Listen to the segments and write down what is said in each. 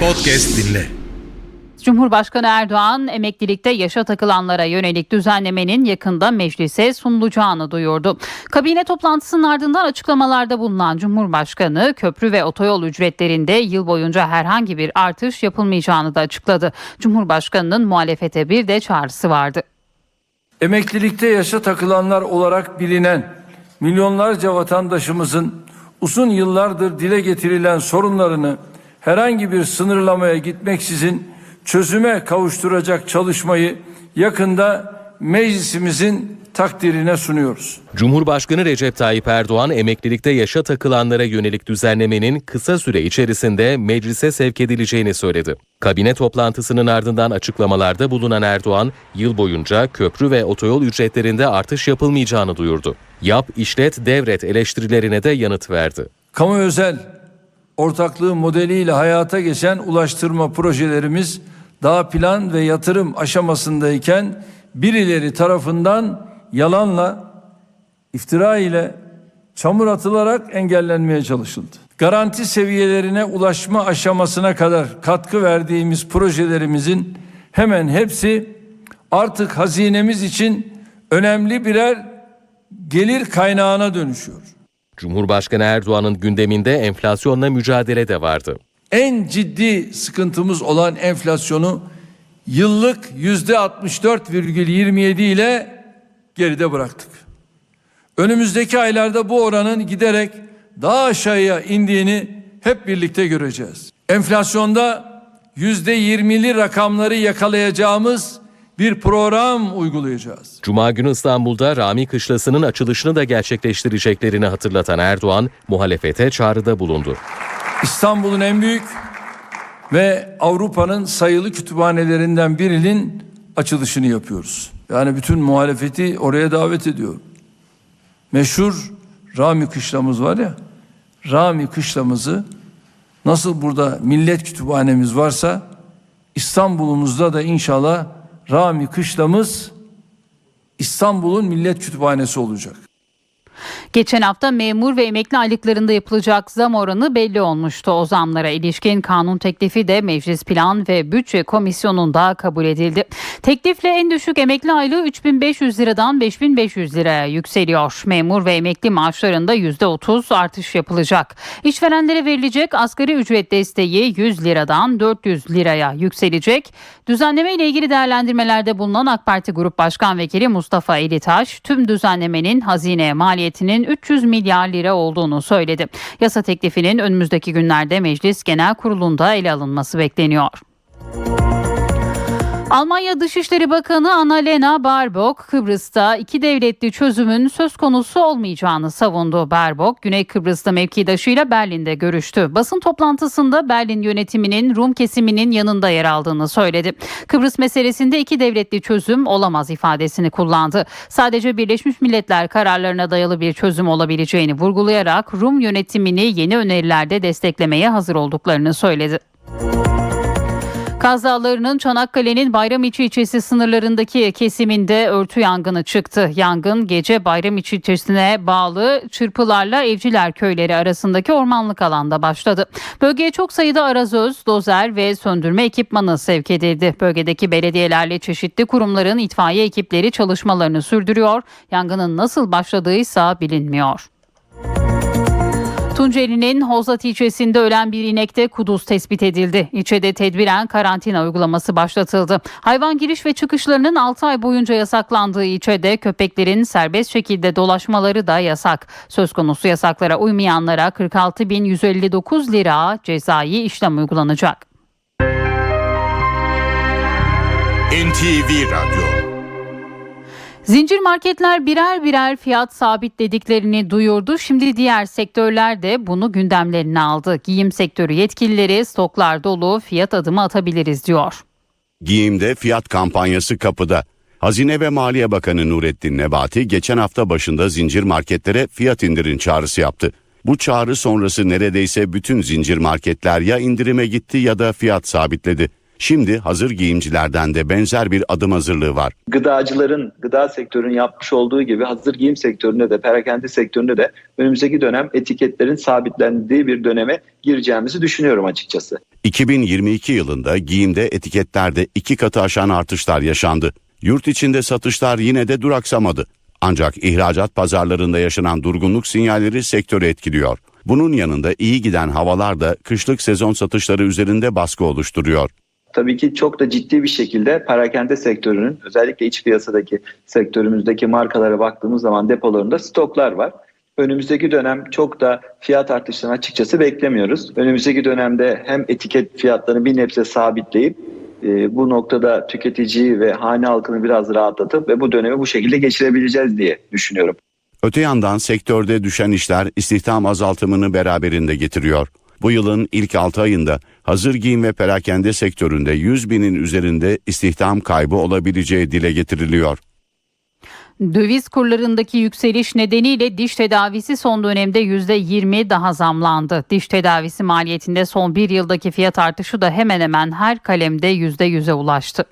podcast dinle. Cumhurbaşkanı Erdoğan emeklilikte yaşa takılanlara yönelik düzenlemenin yakında meclise sunulacağını duyurdu. Kabine toplantısının ardından açıklamalarda bulunan Cumhurbaşkanı köprü ve otoyol ücretlerinde yıl boyunca herhangi bir artış yapılmayacağını da açıkladı. Cumhurbaşkanının muhalefete bir de çağrısı vardı. Emeklilikte yaşa takılanlar olarak bilinen milyonlarca vatandaşımızın uzun yıllardır dile getirilen sorunlarını herhangi bir sınırlamaya gitmeksizin çözüme kavuşturacak çalışmayı yakında meclisimizin takdirine sunuyoruz. Cumhurbaşkanı Recep Tayyip Erdoğan emeklilikte yaşa takılanlara yönelik düzenlemenin kısa süre içerisinde meclise sevk edileceğini söyledi. Kabine toplantısının ardından açıklamalarda bulunan Erdoğan, yıl boyunca köprü ve otoyol ücretlerinde artış yapılmayacağını duyurdu. Yap, işlet, devret eleştirilerine de yanıt verdi. Kamu özel ortaklığı modeliyle hayata geçen ulaştırma projelerimiz daha plan ve yatırım aşamasındayken birileri tarafından yalanla, iftira ile çamur atılarak engellenmeye çalışıldı. Garanti seviyelerine ulaşma aşamasına kadar katkı verdiğimiz projelerimizin hemen hepsi artık hazinemiz için önemli birer gelir kaynağına dönüşüyor. Cumhurbaşkanı Erdoğan'ın gündeminde enflasyonla mücadele de vardı. en ciddi sıkıntımız olan enflasyonu yıllık yüzde 64,27 ile geride bıraktık. Önümüzdeki aylarda bu oranın giderek daha aşağıya indiğini hep birlikte göreceğiz. Enflasyonda yüzde 20'li rakamları yakalayacağımız bir program uygulayacağız. Cuma günü İstanbul'da Rami Kışlası'nın açılışını da gerçekleştireceklerini hatırlatan Erdoğan, muhalefete çağrıda bulundu. İstanbul'un en büyük ve Avrupa'nın sayılı kütüphanelerinden birinin açılışını yapıyoruz. Yani bütün muhalefeti oraya davet ediyorum. Meşhur Rami Kışlamız var ya, Rami Kışlamızı nasıl burada millet kütüphanemiz varsa İstanbul'umuzda da inşallah Rami Kışlamız İstanbul'un millet kütüphanesi olacak. Geçen hafta memur ve emekli aylıklarında yapılacak zam oranı belli olmuştu. O zamlara ilişkin kanun teklifi de Meclis Plan ve Bütçe Komisyonu'nda kabul edildi. Teklifle en düşük emekli aylığı 3500 liradan 5500 liraya yükseliyor. Memur ve emekli maaşlarında %30 artış yapılacak. İşverenlere verilecek asgari ücret desteği 100 liradan 400 liraya yükselecek. Düzenleme ile ilgili değerlendirmelerde bulunan AK Parti Grup Başkan Vekili Mustafa Elitaş tüm düzenlemenin hazine maliyetinin 300 milyar lira olduğunu söyledi. Yasa teklifinin önümüzdeki günlerde Meclis Genel Kurulu'nda ele alınması bekleniyor. Almanya Dışişleri Bakanı Annalena Baerbock Kıbrıs'ta iki devletli çözümün söz konusu olmayacağını savundu. Baerbock Güney Kıbrıs'ta mevkidaşıyla Berlin'de görüştü. Basın toplantısında Berlin yönetiminin Rum kesiminin yanında yer aldığını söyledi. Kıbrıs meselesinde iki devletli çözüm olamaz ifadesini kullandı. Sadece Birleşmiş Milletler kararlarına dayalı bir çözüm olabileceğini vurgulayarak Rum yönetimini yeni önerilerde desteklemeye hazır olduklarını söyledi. Kaz Dağları'nın Çanakkale'nin Bayramiçi ilçesi sınırlarındaki kesiminde örtü yangını çıktı. Yangın gece Bayramiçi ilçesine bağlı Çırpılarla Evciler köyleri arasındaki ormanlık alanda başladı. Bölgeye çok sayıda arazöz, dozer ve söndürme ekipmanı sevk edildi. Bölgedeki belediyelerle çeşitli kurumların itfaiye ekipleri çalışmalarını sürdürüyor. Yangının nasıl başladığıysa bilinmiyor. Tunceli'nin Hozat ilçesinde ölen bir inekte kuduz tespit edildi. İlçede tedbiren karantina uygulaması başlatıldı. Hayvan giriş ve çıkışlarının 6 ay boyunca yasaklandığı ilçede köpeklerin serbest şekilde dolaşmaları da yasak. Söz konusu yasaklara uymayanlara 46.159 lira cezai işlem uygulanacak. NTV Radyo Zincir marketler birer birer fiyat sabitlediklerini duyurdu. Şimdi diğer sektörler de bunu gündemlerine aldı. Giyim sektörü yetkilileri stoklar dolu fiyat adımı atabiliriz diyor. Giyimde fiyat kampanyası kapıda. Hazine ve Maliye Bakanı Nurettin Nebati geçen hafta başında zincir marketlere fiyat indirin çağrısı yaptı. Bu çağrı sonrası neredeyse bütün zincir marketler ya indirime gitti ya da fiyat sabitledi. Şimdi hazır giyimcilerden de benzer bir adım hazırlığı var. gıdacıların, gıda sektörünün yapmış olduğu gibi hazır giyim sektöründe de, perakende sektöründe de önümüzdeki dönem etiketlerin sabitlendiği bir döneme gireceğimizi düşünüyorum açıkçası. 2022 yılında giyimde etiketlerde iki katı aşan artışlar yaşandı. Yurt içinde satışlar yine de duraksamadı. Ancak ihracat pazarlarında yaşanan durgunluk sinyalleri sektörü etkiliyor. Bunun yanında iyi giden havalar da kışlık sezon satışları üzerinde baskı oluşturuyor. Tabii ki çok da ciddi bir şekilde perakende sektörünün özellikle iç piyasadaki sektörümüzdeki markalara baktığımız zaman depolarında stoklar var. Önümüzdeki dönem çok da fiyat artışlarını açıkçası beklemiyoruz. Önümüzdeki dönemde hem etiket fiyatlarını bir nebze sabitleyip e, bu noktada tüketiciyi ve hane halkını biraz rahatlatıp ve bu dönemi bu şekilde geçirebileceğiz diye düşünüyorum. Öte yandan sektörde düşen işler istihdam azaltımını beraberinde getiriyor. Bu yılın ilk 6 ayında hazır giyim ve perakende sektöründe 100 binin üzerinde istihdam kaybı olabileceği dile getiriliyor. Döviz kurlarındaki yükseliş nedeniyle diş tedavisi son dönemde %20 daha zamlandı. Diş tedavisi maliyetinde son bir yıldaki fiyat artışı da hemen hemen her kalemde %100'e ulaştı.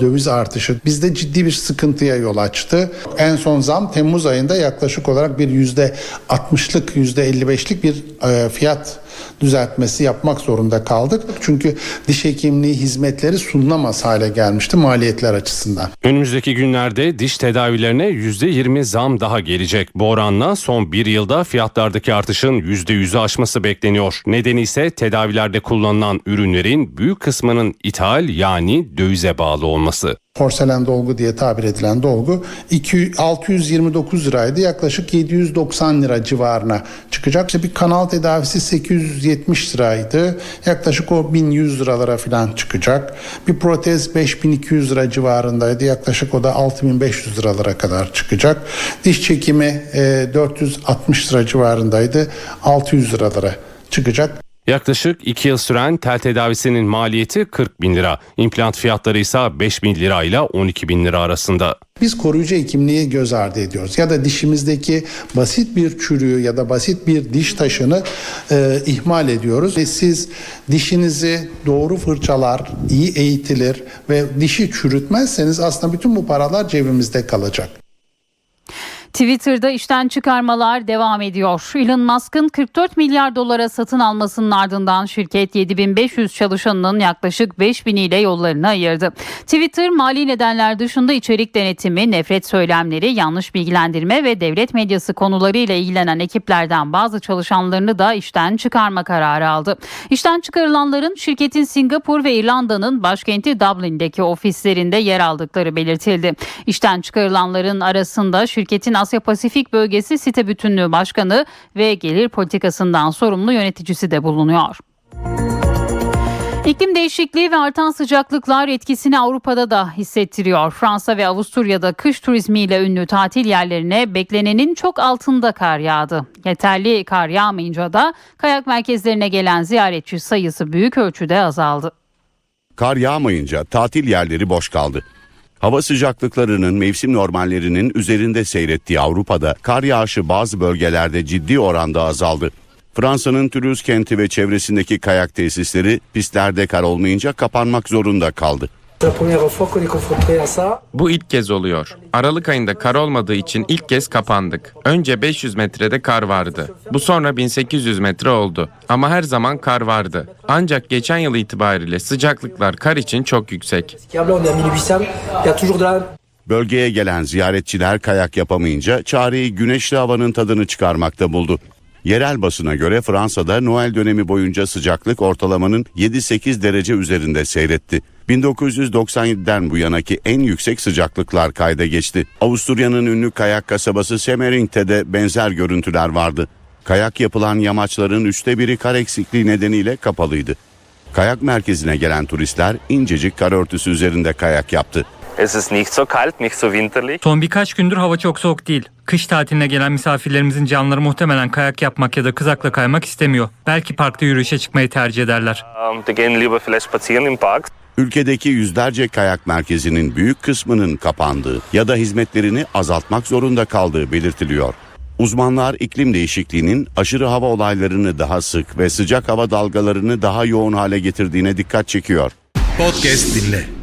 Döviz artışı bizde ciddi bir sıkıntıya yol açtı. En son zam Temmuz ayında yaklaşık olarak bir yüzde 60'lık yüzde 55'lik bir e, fiyat düzeltmesi yapmak zorunda kaldık. Çünkü diş hekimliği hizmetleri sunulamaz hale gelmişti maliyetler açısından. Önümüzdeki günlerde diş tedavilerine %20 zam daha gelecek. Bu oranla son bir yılda fiyatlardaki artışın %100'ü aşması bekleniyor. Nedeni ise tedavilerde kullanılan ürünlerin büyük kısmının ithal yani dövize bağlı olması. Porselen dolgu diye tabir edilen dolgu 2, 629 liraydı yaklaşık 790 lira civarına çıkacak. İşte bir kanal tedavisi 870 liraydı yaklaşık o 1100 liralara falan çıkacak. Bir protez 5200 lira civarındaydı yaklaşık o da 6500 liralara kadar çıkacak. Diş çekimi e, 460 lira civarındaydı 600 liralara çıkacak. Yaklaşık 2 yıl süren tel tedavisinin maliyeti 40 bin lira. İmplant fiyatları ise 5 bin lira ile 12 bin lira arasında. Biz koruyucu hekimliği göz ardı ediyoruz. Ya da dişimizdeki basit bir çürüğü ya da basit bir diş taşını e, ihmal ediyoruz. Ve siz dişinizi doğru fırçalar, iyi eğitilir ve dişi çürütmezseniz aslında bütün bu paralar cebimizde kalacak. Twitter'da işten çıkarmalar devam ediyor. Elon Musk'ın 44 milyar dolara satın almasının ardından şirket 7500 çalışanının yaklaşık 5000 ile yollarını ayırdı. Twitter mali nedenler dışında içerik denetimi, nefret söylemleri, yanlış bilgilendirme ve devlet medyası konularıyla ilgilenen ekiplerden bazı çalışanlarını da işten çıkarma kararı aldı. İşten çıkarılanların şirketin Singapur ve İrlanda'nın başkenti Dublin'deki ofislerinde yer aldıkları belirtildi. İşten çıkarılanların arasında şirketin Asya Pasifik Bölgesi Site Bütünlüğü Başkanı ve gelir politikasından sorumlu yöneticisi de bulunuyor. İklim değişikliği ve artan sıcaklıklar etkisini Avrupa'da da hissettiriyor. Fransa ve Avusturya'da kış turizmiyle ünlü tatil yerlerine beklenenin çok altında kar yağdı. Yeterli kar yağmayınca da kayak merkezlerine gelen ziyaretçi sayısı büyük ölçüde azaldı. Kar yağmayınca tatil yerleri boş kaldı. Hava sıcaklıklarının mevsim normallerinin üzerinde seyrettiği Avrupa'da kar yağışı bazı bölgelerde ciddi oranda azaldı. Fransa'nın Toulouse kenti ve çevresindeki kayak tesisleri pistlerde kar olmayınca kapanmak zorunda kaldı. Bu ilk kez oluyor. Aralık ayında kar olmadığı için ilk kez kapandık. Önce 500 metrede kar vardı. Bu sonra 1800 metre oldu. Ama her zaman kar vardı. Ancak geçen yıl itibariyle sıcaklıklar kar için çok yüksek. Bölgeye gelen ziyaretçiler kayak yapamayınca çareyi güneşli havanın tadını çıkarmakta buldu. Yerel basına göre Fransa'da Noel dönemi boyunca sıcaklık ortalamanın 7-8 derece üzerinde seyretti. 1997'den bu yanaki en yüksek sıcaklıklar kayda geçti. Avusturya'nın ünlü kayak kasabası Semmering'te de benzer görüntüler vardı. Kayak yapılan yamaçların üçte biri kar eksikliği nedeniyle kapalıydı. Kayak merkezine gelen turistler incecik kar örtüsü üzerinde kayak yaptı. Es ist nicht so kalt, nicht so winterlich. Son birkaç gündür hava çok soğuk değil. Kış tatiline gelen misafirlerimizin canları muhtemelen kayak yapmak ya da kızakla kaymak istemiyor. Belki parkta yürüyüşe çıkmayı tercih ederler. Ülkedeki yüzlerce kayak merkezinin büyük kısmının kapandığı ya da hizmetlerini azaltmak zorunda kaldığı belirtiliyor. Uzmanlar iklim değişikliğinin aşırı hava olaylarını daha sık ve sıcak hava dalgalarını daha yoğun hale getirdiğine dikkat çekiyor. Podcast dinle.